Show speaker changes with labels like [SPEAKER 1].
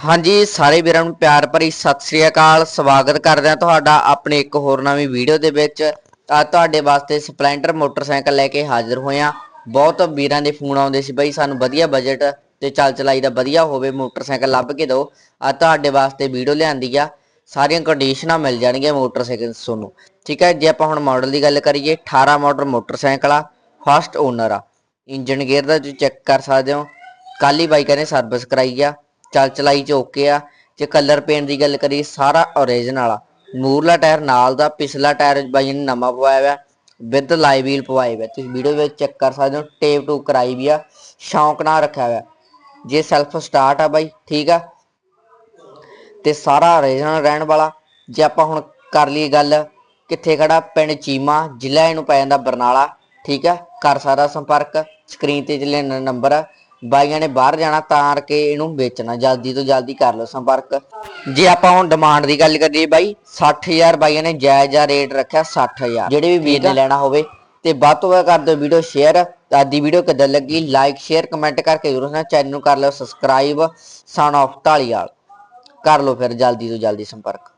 [SPEAKER 1] ਹਾਂਜੀ, ਸਾਰੇ ਵੀਰਾਂ ਨੂੰ ਪਿਆਰ ਭਰੀ ਸਤਿ ਸ੍ਰੀ ਅਕਾਲ। ਸਵਾਗਤ ਕਰਦੇ ਹਾਂ ਤੁਹਾਡਾ ਆਪਣੇ ਇੱਕ ਹੋਰ ਨਵੀਂ ਵੀਡੀਓ ਦੇ ਵਿੱਚ। ਅੱਜ ਤੁਹਾਡੇ ਵਾਸਤੇ ਸਪਲੈਂਡਰ ਮੋਟਰਸਾਈਕਲ ਲੈ ਕੇ ਹਾਜ਼ਰ ਹੋਏ ਹਾਂ ਬਹੁਤ ਵੀਰਾਂ ਦੇ ਫੋਨ ਆਉਂਦੇ ਸੀ, ਬਈ ਸਾਨੂੰ ਵਧੀਆ ਬਜਟ ਤੇ ਚੱਲ ਚਲਾਈ ਦਾ ਵਧੀਆ ਹੋਵੇ, ਮੋਟਰਸਾਈਕਲ ਲੱਭ ਕੇ ਦਿਓ। ਅੱਜ ਤੁਹਾਡੇ ਵਾਸਤੇ ਵੀਡੀਓ ਲਿਆਂਦੀ ਆ। ਸਾਰੀਆਂ ਕੰਡੀਸ਼ਨਾਂ ਮਿਲ ਜਾਣਗੀਆਂ ਮੋਟਰਸਾਈਕਲ ਤੁਹਾਨੂੰ। ਠੀਕ ਹੈ, ਜੇ ਆਪਾਂ ਹੁਣ ਮਾਡਲ ਦੀ ਗੱਲ ਕਰੀਏ 18 ਮਾਡਲ ਮੋਟਰਸਾਈਕਲ ਆ ਫਸਟ ਓਨਰ ਆ। ਇੰਜਨ ਗੇਅਰ ਦਾ ਤੁਸੀਂ ਚੈੱਕ ਕਰ ਸਕਦੇ ਹੋ। ਕੱਲ ਬਾਈਕਾਂ ਨੇ ਸਰਵਿਸ ਕਰਾਈ ਆ। ਚੱਲ ਚਲਾਈ ਚ ਓਕੇ ਆ। ਜੇ ਕਲਰ ਪੇਂਟ ਦੀ ਗੱਲ ਕਰੀਏ, ਸਾਰਾ ਓਰੀਜਨਲ ਆ। ਮੂਰਲਾ ਟਾਇਰ ਨਾਲ ਦਾ, ਪਿਛਲਾ ਟਾਇਰ ਬਾਈ ਨੇ ਨਵਾਂ ਪਵਾਇਆ ਹੋਇਆ ਵਿਦ ਲਾਈਵ ਵੀਲ ਪਵਾਏ ਹੋਇਆ ਤੁਸੀਂ ਵੀਡੀਓ ਵਿੱਚ ਚੈੱਕ ਕਰ ਸਕਦੇ ਹੋ ਟੇਪ ਟੂ ਕਰਾਈ ਵੀ ਆ। ਸ਼ੌਂਕ ਨਾਲ ਰੱਖਿਆ ਹੋਇਆ ਜੇ ਸੈਲਫ ਸਟਾਰਟ ਆ ਬਾਈ, ਠੀਕ ਆ। ਤੇ ਸਾਰਾ ਓਰੀਜਨਲ ਰਹਿਣ ਵਾਲਾ। ਜੇ ਆਪਾਂ ਹੁਣ ਕਰ ਲਈ ਗੱਲ, ਕਿੱਥੇ ਖੜਾ? ਪਿੰਡ ਚੀਮਾ, ਜ਼ਿਲ੍ਹਾ ਇਹਨੂੰ ਪੈ ਜਾਂਦਾ ਬਰਨਾਲਾ। ਠੀਕ ਆ? ਕਰ ਸਕਦਾ ਸੰਪਰਕ ਸਕਰੀਨ ਤੇ ਚੱਲੇ ਨੰਬਰ। ਆ ਬਾਈਆਂ ਨੇ ਬਾਹਰ ਜਾਣਾ ਤਾਂ ਕਰਕੇ ਇਹਨੂੰ ਵੇਚਣਾ। ਜਲਦੀ ਤੋਂ ਜਲਦੀ ਕਰ ਲਓ ਸੰਪਰਕ। ਜੇ ਆਪਾਂ ਹੁਣ ਡਿਮਾਂਡ ਦੀ ਗੱਲ ਕਰੀਏ ਬਾਈ 60000 ਬਾਈਆਂ ਨੇ ਜਾਇਜ਼ ਰੇਟ ਰੱਖਿਆ 60000 ਜਿਹੜੇ ਵੀ ਵੀਰ ਨੇ ਲੈਣਾ ਹੋਵੇ ਤੇ ਵੱਧ ਤੋਂ ਵੱਧ ਕਰ ਦਿਓ ਵੀਡੀਓ ਸ਼ੇਅਰ। ਅੱਜ ਦੀ ਵੀਡੀਓ ਕਿੱਦਾਂ ਲੱਗੀ ਲਾਈਕ ਸ਼ੇਅਰ ਕਮੈਂਟ ਕਰਕੇ ਜ਼ਰੂਰ ਨਾ ਚੈਨਲ ਨੂੰ ਕਰ ਲਿਓ ਸਬਸਕ੍ਰਾਈਬ ਸਨ ਆਫ ਢਾਲੀਵਾਲ ਕਰ ਲਓ ਫਿਰ ਜਲਦੀ ਤੋਂ ਜਲਦੀ ਸੰਪਰਕ।